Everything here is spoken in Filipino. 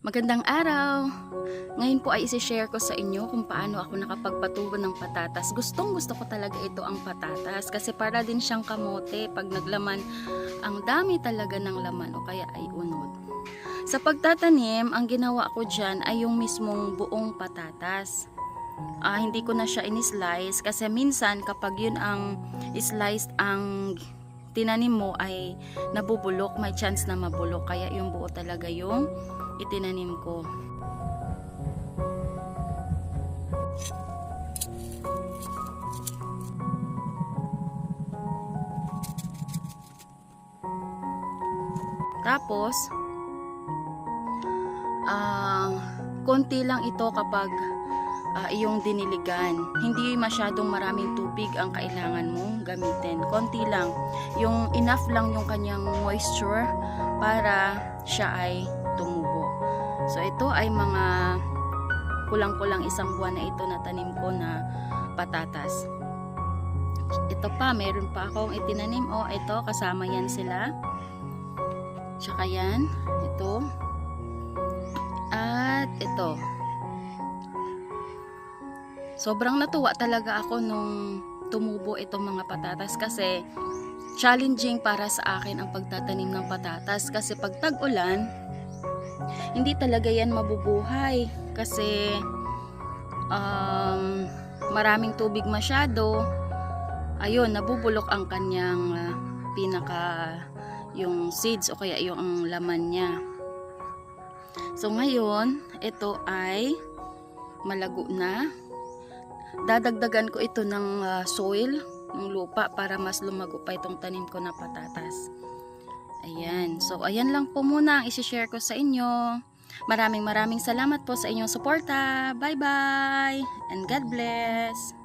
Magandang araw! Ngayon po ay isi-share ko sa inyo kung paano ako nakapagpatubo ng patatas. Gustong gusto ko talaga ito ang patatas kasi para din siyang kamote pag naglaman ang dami talaga ng laman o kaya ay unod. Sa pagtatanim, ang ginawa ko dyan ay yung mismong buong patatas. Ah, hindi ko na siya in-slice kasi minsan kapag yun ang sliced ang tinanim mo ay nabubulok, may chance na mabulok. Kaya yung buo talaga yung itinanim ko. Tapos, ah, konti lang ito kapag ah, iyong diniligan. Hindi masyadong maraming tubig ang kailangan mong gamitin. Konti lang. Yung enough lang yung kanyang moisture para siya ay tumubo. So ito ay mga kulang-kulang isang buwan na ito na tanim ko na patatas. Ito pa, meron pa akong itinanim. O, ito, kasama yan sila. Tsaka yan, ito. At ito. Sobrang natuwa talaga ako nung tumubo itong mga patatas kasi challenging para sa akin ang pagtatanim ng patatas kasi pag tag-ulan, hindi talaga yan mabubuhay kasi um, maraming tubig masyado. Ayun, nabubulok ang kanyang ah, pinaka yung seeds o kaya yung laman niya. So ngayon, ito ay malago na. Dadagdagan ko ito ng ah, soil, ng lupa para mas lumago pa itong tanim ko na patatas. Ayan. So ayan lang po muna ang isi-share ko sa inyo. Maraming maraming salamat po sa inyong suporta. Bye-bye and God bless.